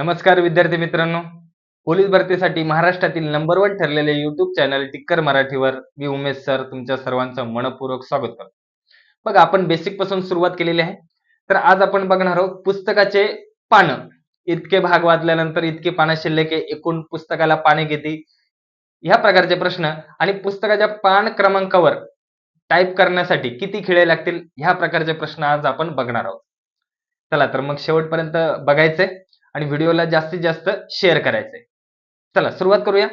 नमस्कार विद्यार्थी मित्रांनो. पोलीस भरतीसाठी महाराष्ट्रातील नंबर वन ठरलेले युट्यूब चॅनल टिक्कर मराठीवर मी उमेश सर तुमच्या सर्वांचं मनपूर्वक स्वागत करतो. बघा आपण बेसिकपासून सुरुवात केलेली आहे. तर आज आपण बघणार आहोत पुस्तकाचे पानं. इतके भाग वाचल्यानंतर इतके पानं शिल्लक एकूण पुस्तकाला पाने किती? ह्या प्रकारचे प्रश्न. आणि पुस्तकाच्या पान क्रमांकावर टाईप करण्यासाठी किती खिळे लागतील? ह्या प्रकारचे प्रश्न आज आपण बघणार आहोत. चला तर मग शेवटपर्यंत बघायचंय आणि व्हिडिओला जास्तीत जास्त शेअर करायचंय चला सुरुवात करूया.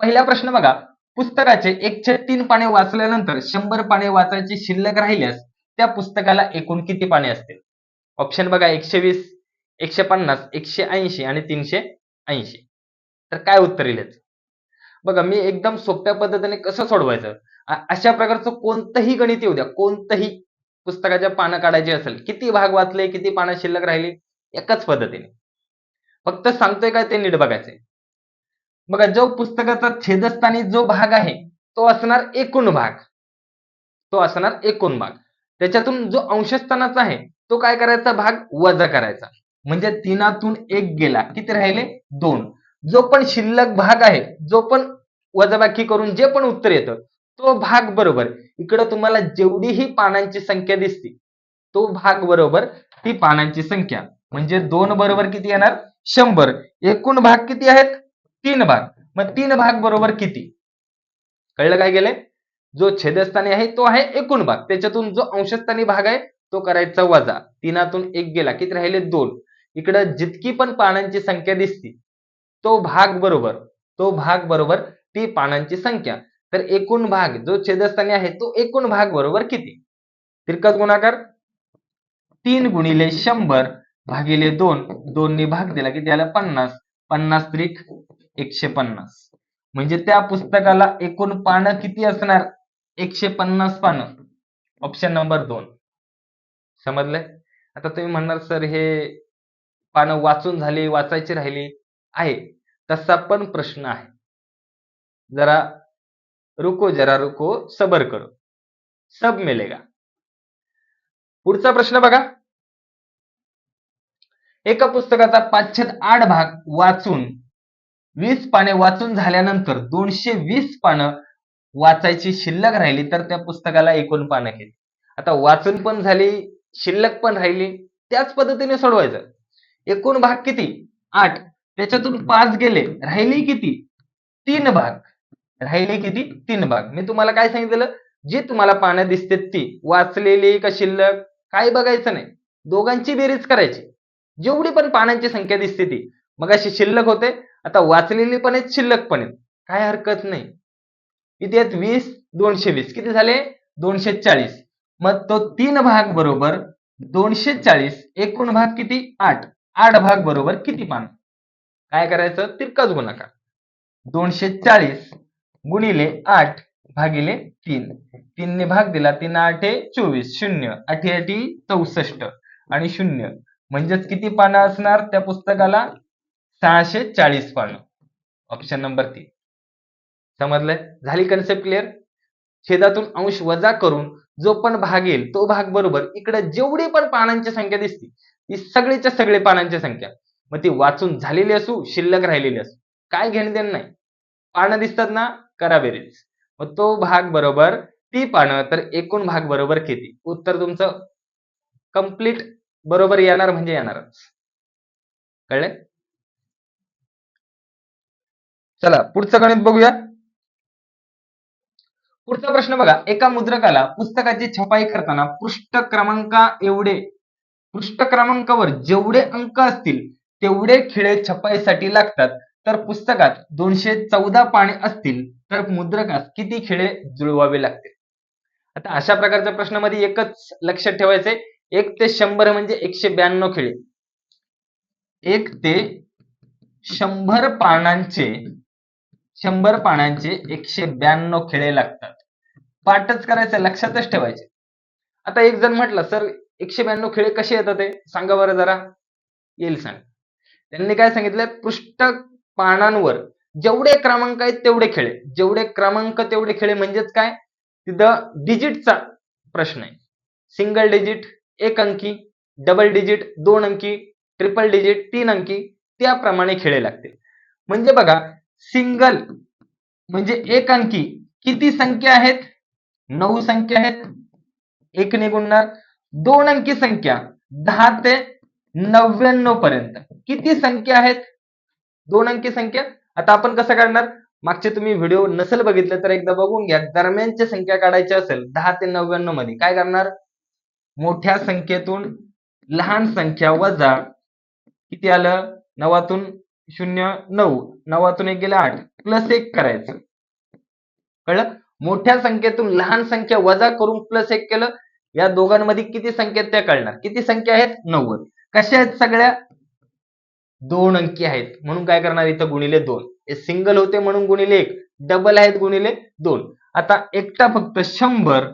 पहिला प्रश्न बघा. पुस्तकाचे एकशे तीन पाने वाचल्यानंतर शंभर पाने वाचायची शिल्लक राहिल्यास त्या पुस्तकाला एकूण किती पाने असतील? ऑप्शन बघा एकशे वीस एकशे पन्नास एकशे ऐंशी आणि तीनशे ऐंशी. तर काय उत्तर येईल याचं? बघा मी एकदम सोप्या पद्धतीने कसं सोडवायचं? अशा प्रकारचं कोणतंही गणित येऊ द्या. कोणतंही पुस्तकाच्या पानं काढायची असेल किती भाग वाचले किती पानं शिल्लक राहिली एकाच पद्धतीने. फक्त सांगतोय काय ते नीट बघायचंय. बघा जो पुस्तकाचा छेदस्थानी जो भाग आहे तो असणार एकूण भाग. तो असणार एकूण भाग. त्याच्यातून जो अंशस्थानाचा आहे तो काय करायचा भाग? वजा करायचा. म्हणजे तीनातून एक गेला. किती राहिले? दोन. जो पण शिल्लक भाग आहे जो पण वजाबाकी करून जे पण उत्तर येतं तो भाग बरोबर. इकडं तुम्हाला जेवढीही पानांची संख्या दिसते तो भाग बरोबर ती पानांची संख्या. म्हणजे दोन बरोबर किती येणार? शंभर. एकूण भाग किती आहेत? तीन भाग. मग तीन भाग बरोबर किती? कळलं काय गेलंय? जो छेदस्थानी आहे तो आहे एकूण भाग. त्याच्यातून जो अंशस्थानी भाग आहे तो करायचा वजा. तीनातून एक गेला. किती राहिले? दोन. इकडं जितकी पण पानांची संख्या दिसती तो भाग बरोबर तो भाग बरोबर ती पानांची संख्या. तर एकूण भाग जो छेदस्थानी आहे तो एकूण भाग बरोबर किती? तिरकस गुणाकार. तीन गुणिले शंभर. भागिले दोन. दोनने भाग दिला की त्याला पन्नास. पन्नास त्रिक एकशे पन्नास. म्हणजे त्या पुस्तकाला एकूण पानं किती असणार? एकशे पन्नास पानं. ऑप्शन नंबर दोन. समजलंय? आता तुम्ही म्हणणार सर हे पानं वाचून झाली वाचायची राहिली आहे. तसा पण प्रश्न आहे. जरा रुको जरा रुको सबर करो. सब मिलेगा. पुढचा प्रश्न बघा. एका पुस्तकाचा पाचशेत आठ भाग वाचून वीस पाने वाचून झाल्यानंतर दोनशे वीस पानं वाचायची शिल्लक राहिली तर त्या पुस्तकाला एकूण पानं घेत आता वाचून पण झाली शिल्लक पण राहिली त्याच पद्धतीने सोडवायचं. एकूण भाग किती? आठ. त्याच्यातून पाच गेले राहिली किती? तीन भाग. राहिले किती? तीन भाग. मी तुम्हाला काय सांगितलं? जी तुम्हाला पानं दिसते ती वाचलेली का शिल्लक काय बघायचं नाही. दोघांची बेरीज करायची. जेवढी पण पानांची संख्या दिसते ती. मग अशी शिल्लक होते आता वाचलेली पण आहेत शिल्लक पण आहेत. काय हरकत नाही. किती आहेत वीस दोनशे वीस. किती झाले? दोनशे चाळीस. मग तो तीन भाग बरोबर दोनशे चाळीस एकूण भाग किती? आठ. आठ भाग बरोबर किती पान? काय करायचं? तिरकाच गुणाकार दोनशे चाळीस गुणिले आठ भागिले तीन. तीनने भाग दिला तीन आठे चोवीस. शून्य. आठी आठी चौसष्ट. आणि शून्य. म्हणजेच किती पानं असणार? त्या पुस्तकाला सहाशे चाळीस पानं. ऑप्शन नंबर तीन. समजलंय? झाली कन्सेप्ट क्लिअर छेदातून अंश वजा करून जो पण भाग येईल तो भाग बरोबर इकडे जेवढी पण पानांची संख्या दिसते ती सगळीच्या सगळी पानांची संख्या. मग ती वाचून झालेली असू शिल्लक राहिलेली असू काय घेणं देणं नाही. पानं दिसतात ना? करा बेरीज मग तो भाग बरोबर ती पानं तर एकूण भाग बरोबर किती? उत्तर तुमचं कंप्लीट बरोबर येणार म्हणजे येणारच कळले? चला पुढचं गणित बघूया. पुढचा प्रश्न बघा. एका मुद्रकाला पुस्तकाची छपाई करताना पृष्ठ क्रमांका एवढे. पृष्ठ क्रमांकावर जेवढे अंक असतील तेवढे खिळे छपाईसाठी लागतात. तर पुस्तकात दोनशे चौदा पाने असतील तर मुद्रकास किती खिळे जुळवावे लागतील? आता अशा प्रकारच्या प्रश्नामध्ये एकच लक्षात ठेवायचंय. एक ते शंभर म्हणजे एकशे ब्याण्णव खिळे. एक ते शंभर पानांचे शंभर पानांचे एकशे ब्याण्णव खिळे लागतात. पाठच करायचं लक्षातच ठेवायचे. आता एक जण म्हटलं सर एकशे ब्याण्णव खिळे कसे येतात ते सांगा बरं जरा. येईल सांग. त्यांनी काय सांगितलंय? पृष्ठ पानांवर जेवढे क्रमांक आहेत तेवढे खेळे. जेवढे क्रमांक तेवढे खेळे म्हणजेच काय? तिथं डिजिटचा प्रश्न आहे. सिंगल डिजिट एक अंकी डबल डिजिट दोन अंकी ट्रिपल डिजिट तीन अंकी त्याप्रमाणे खेळे लागतील म्हणजे बघा सिंगल म्हणजे एक अंकी किती संख्या आहेत? नऊ संख्या आहेत एक निघणार दोन अंकी संख्या दहा ते नव्याण्णव पर्यंत. किती संख्या आहेत? दोन अंकी संख्या. आता आपण कसं काढणार? मागचे तुम्ही व्हिडिओ नसेल बघितले तर एकदा बघून घ्या. दरम्यानची संख्या काढायची असेल दहा ते नव्याण्णवमध्ये काय करणार? मोठ्या संख्येतून लहान संख्या वजा किती आलं? नवातून शून्य नऊ. नवातून एक गेलं आठ. प्लस एक करायचं. कळलं? मोठ्या संख्येतून लहान संख्या वजा करून प्लस एक केलं या दोघांमध्ये किती संख्या त्या कळणार. किती संख्या आहेत? नव्वद. कशा आहेत सगळ्या? दोन अंकी आहेत. म्हणून काय करणार इथं? गुणिले दोन. हे सिंगल होते म्हणून गुणिले एक. डबल आहेत गुणिले दोन. आता एकटा फक्त शंभर.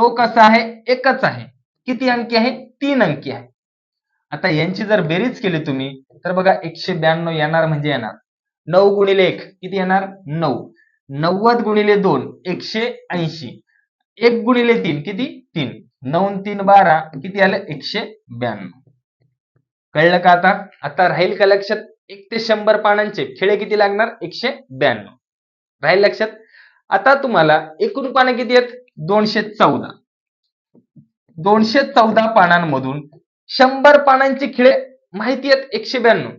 तो कसा आहे? एकच आहे. किती अंकी आहे? तीन अंकी आहे. आता यांची जर बेरीज केली तुम्ही तर बघा एकशे ब्याण्णव येणार म्हणजे येणार. नऊ गुणिले एक किती येणार? नऊ. नव्वद गुणिले दोन एकशे ऐंशी. एक गुणिले तीन किती? तीन. नऊ तीन बारा किती आलं? एकशे ब्याण्णव. कळलं का आता? आता राहील का लक्षात? एक ते शंभर पानांचे खेळे किती लागणार? एकशे ब्याण्णव. राहील लक्षात? आता तुम्हाला एकूण पानं किती आहेत? दोनशे चौदा. दोनशे चौदा पानांमधून शंभर पानांचे खिळे माहिती आहेत एकशे ब्याण्णव.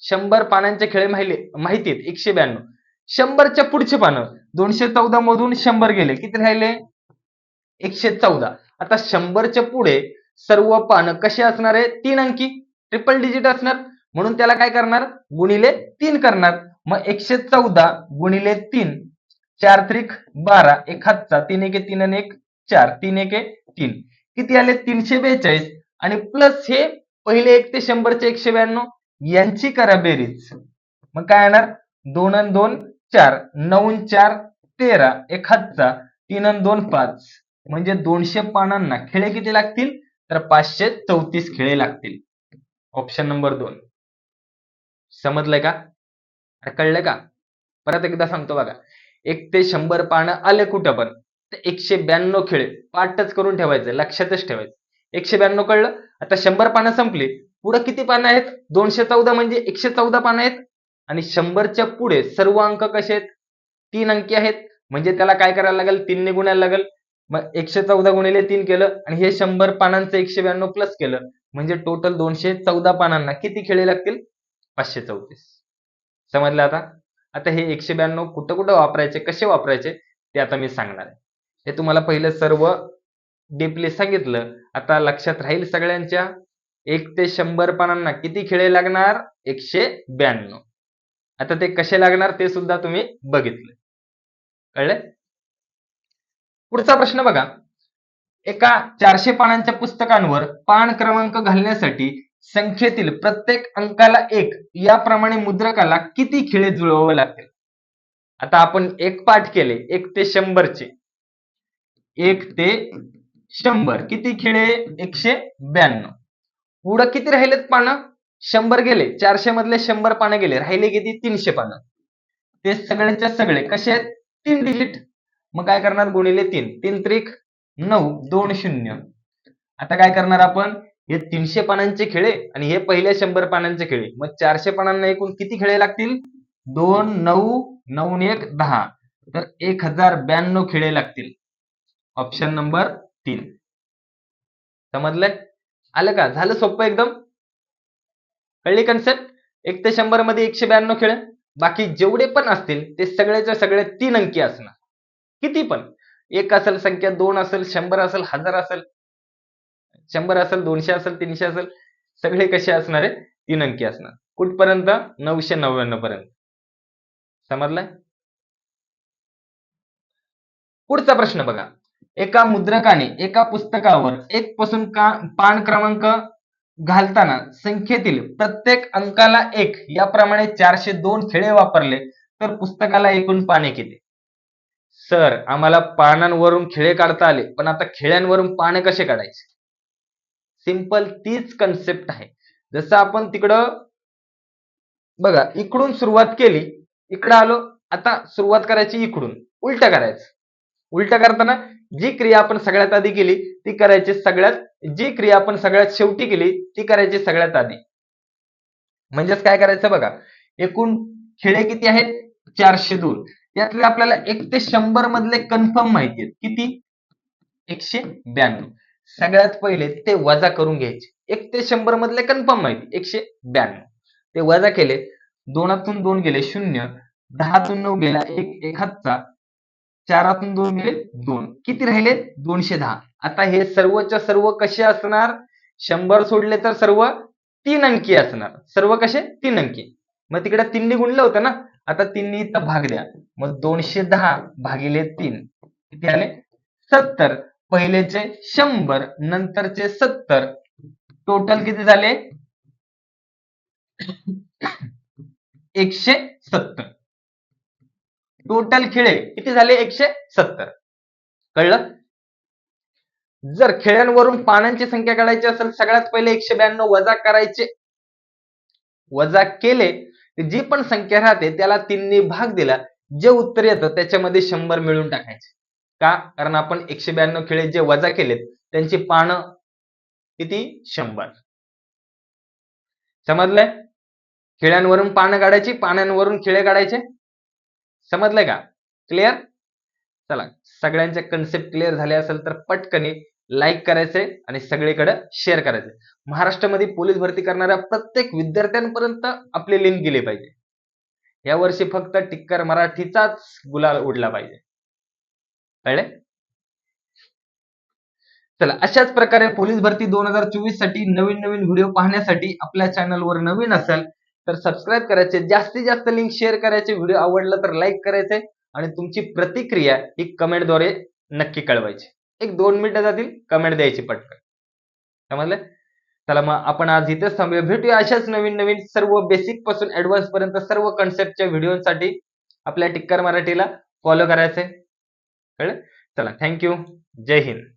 शंभर पानांचे खिळे माहिती आहेत एकशे ब्याण्णव. शंभरच्या पुढचे पानं दोनशे चौदा मधून शंभर गेले. किती राहिले? एकशे चौदा. आता शंभरच्या पुढे सर्व पानं कशी असणार आहे? तीन अंकी. ट्रिपल डिजिट असणार. म्हणून त्याला काय करणार? गुणिले तीन करणार. मग एकशे चौदा गुणिले तीन. चार त्रिक बारा एक हातचा तीन एके तीन आणि एक चार तीन एके तीन. किती आले? तीनशे बेचाळीस. आणि प्लस हे पहिले एक ते शंभरचे एकशे ब्याण्णव यांची करा बेरीज मग काय येणार? दोन आणि दोन चार. नऊ चार तेरा. एक हातचा तीन आणि दोन पाच. म्हणजे दोनशे पानांना खेळे किती लागतील? तर पाचशे चौतीस खेळे लागतील. ऑप्शन नंबर दोन. समजलंय का? कळलंय कळलं का? परत एकदा सांगतो बघा. एक ते शंभर पानं आले कुठं पण. तर एकशे ब्याण्णव खेळ पाठच करून ठेवायचं लक्षातच ठेवायचं. एकशे ब्याण्णव कळलं? आता शंभर पानं संपली. पुढे किती पानं आहेत? दोनशे चौदा म्हणजे एकशे चौदा पानं आहेत. आणि शंभरच्या पुढे सर्व अंक कसे आहेत? तीन अंकी आहेत. म्हणजे त्याला काय करायला लागेल? तीनने गुणायला लागेल. मग एकशे चौदा गुणिले तीन केलं आणि हे शंभर पानांचं एकशे ब्याण्णव प्लस केलं. म्हणजे टोटल दोनशे चौदा पानांना किती खेळे लागतील? पाचशे चौतीस. समजलं आता? आता हे एकशे ब्याण्णव कुठं कुठं वापरायचे कसे वापरायचे ते आता मी सांगणार आहे. हे तुम्हाला पहिलं सर्व डीपली सांगितलं. आता लक्षात राहील सगळ्यांच्या एक ते शंभर पानांना किती खेळे लागणार? एकशे ब्याण्णव. आता ते कसे लागणार ते सुद्धा तुम्ही बघितलं. कळले? पुढचा प्रश्न बघा. एका चारशे पानांच्या पुस्तकांवर पान क्रमांक घालण्यासाठी संख्येतील प्रत्येक अंकाला एक याप्रमाणे मुद्रकाला किती खिळे जुळवावे लागतील? आता आपण एक पाठ केले एक ते शंभरचे. एक ते शंभर किती खिळे? एकशे ब्याण्णव. पुढं किती राहिलेत पानं? शंभर गेले चारशे मधले शंभर पानं गेले राहिले किती? तीनशे पानं. ते सगळ्यांच्या सगळे कसे आहेत? तीन डिजिट मग काय करणार? गुणिले तीन. तीन त्रिक नऊ दोन शून्य. आता काय करणार आपण? हे तीनशे पानांचे खेळे आणि हे पहिल्या शंभर पानांचे खेळे. मग चारशे पानांना एकूण किती खेळे लागतील? दोन नऊ नऊ एक दहा. तर एक हजार ब्याण्णव खेळे लागतील. ऑप्शन नंबर तीन. समजलंय? आलं का? झालं सोपं एकदम? कळली कन्सेप्ट एक ते शंभरमध्ये एकशे ब्याण्णव खेळ. बाकी जेवढे पण असतील ते सगळ्याच्या सगळे तीन अंकी असणार. किती पण? एक असेल संख्या दोन असेल शंभर असेल हजार असेल. शंभर असेल दोनशे असेल तीनशे असेल सगळे कसे असणार आहे तीन अंकी असणार. कुठपर्यंत? नऊशे नव्याण्णव पर्यंत. समजलंय? पुढचा प्रश्न बघा. एका मुद्रकाने एका पुस्तकावर एक पासून का पान क्रमांक घालताना संख्येतील प्रत्येक अंकाला एक याप्रमाणे चारशे दोन खेळे वापरले तर पुस्तकाला एकूण पाने किती? सर आम्हाला पानांवरून खेळे काढता आले पण आता खेळ्यांवरून पाने कसे काढायचे? सिंपल तीच कन्सेप्ट आहे. जसं आपण तिकडं बघा इकडून सुरुवात केली इकडं आलो आता सुरुवात करायची इकडून. उलट करायचं. उलट करताना जी क्रिया आपण सगळ्यात आधी केली ती करायची सगळ्यात जी क्रिया आपण सगळ्यात शेवटी केली ती करायची सगळ्यात आधी. म्हणजेच काय करायचं बघा एकूण खेळे किती आहेत? चारशे दोन. यातले आपल्याला एक ते शंभर मधले कन्फर्म माहिती आहेत. किती? एकशे ब्याण्णव. सगळ्यात पहिले ते वजा करून घ्यायचे. एक ते शंभर मधले कन्फर्म माहिती एकशे ब्याण्णव. ते वजा केले दोनातून दोन गेले शून्य दहातून नऊ गेला एक एक हातचा चारातून दोन गेले दोन. किती राहिले? दोनशे दहा. आता हे सर्वच्या सर्व कसे असणार? शंभर सोडले तर सर्व तीन अंकी असणार. सर्व कसे? तीन अंकी. मग तिकडे तीननी गुणलं होतं ना? आता तीननी इथं भाग द्या. मग दोनशे दहा भागिले तीन. किती आले? सत्तर. पहिलेचे शंभर नंतरचे सत्तर. टोटल किती झाले? एकशे सत्तर. टोटल खेळे किती झाले? एकशे सत्तर. कळलं? जर खेळ्यांवरून पानांची संख्या काढायची असेल सगळ्यात पहिले एकशे ब्याण्णव वजा करायचे. वजा केले जी पण संख्या राहते त्याला तीननी भाग दिला. जे उत्तर येतं त्याच्यामध्ये शंभर मिळून टाकायचे. का? कारण आपण एकशे ब्याण्णव खेळे जे वजा केलेत त्यांची पानं किती? शंभर. समजलंय? खेळ्यांवरून पानं काढायची पानांवरून खेळे काढायचे? समजलंय का? क्लिअर चला सगळ्यांचे कन्सेप्ट क्लिअर झाले असेल तर पटकनी लाईक करायचे आणि सगळीकडे शेअर करायचे. महाराष्ट्रामध्ये पोलीस भरती करणाऱ्या प्रत्येक विद्यार्थ्यांपर्यंत आपली लिंक गेली पाहिजे. या वर्षी फक्त टिक्कर मराठीचाच गुलाल उडला पाहिजे. कळले? चला अशाच प्रकारे पोलीस भरती दोन हजार चोवीससाठी नवीन नवीन व्हिडिओ पाहण्यासाठी आपल्या चॅनलवर नवीन असेल तर सबस्क्राईब करायचे जास्तीत जास्त लिंक शेअर करायचे व्हिडिओ आवडला तर लाईक करायचे आणि तुमची प्रतिक्रिया ही कमेंटद्वारे नक्की कळवायची. एक दोन मिनिटं जातील कमेंट द्यायची पटकन. समजलं? चला मग आपण आज इथेच थांबूया. भेटूया अशाच नवीन नवीन सर्व बेसिकपासून ऍडव्हान्स पर्यंत सर्व कन्सेप्टच्या व्हिडिओसाठी आपल्या टिक्कर मराठीला फॉलो करायचंय कळलं? चला थँक्यू जय हिंद.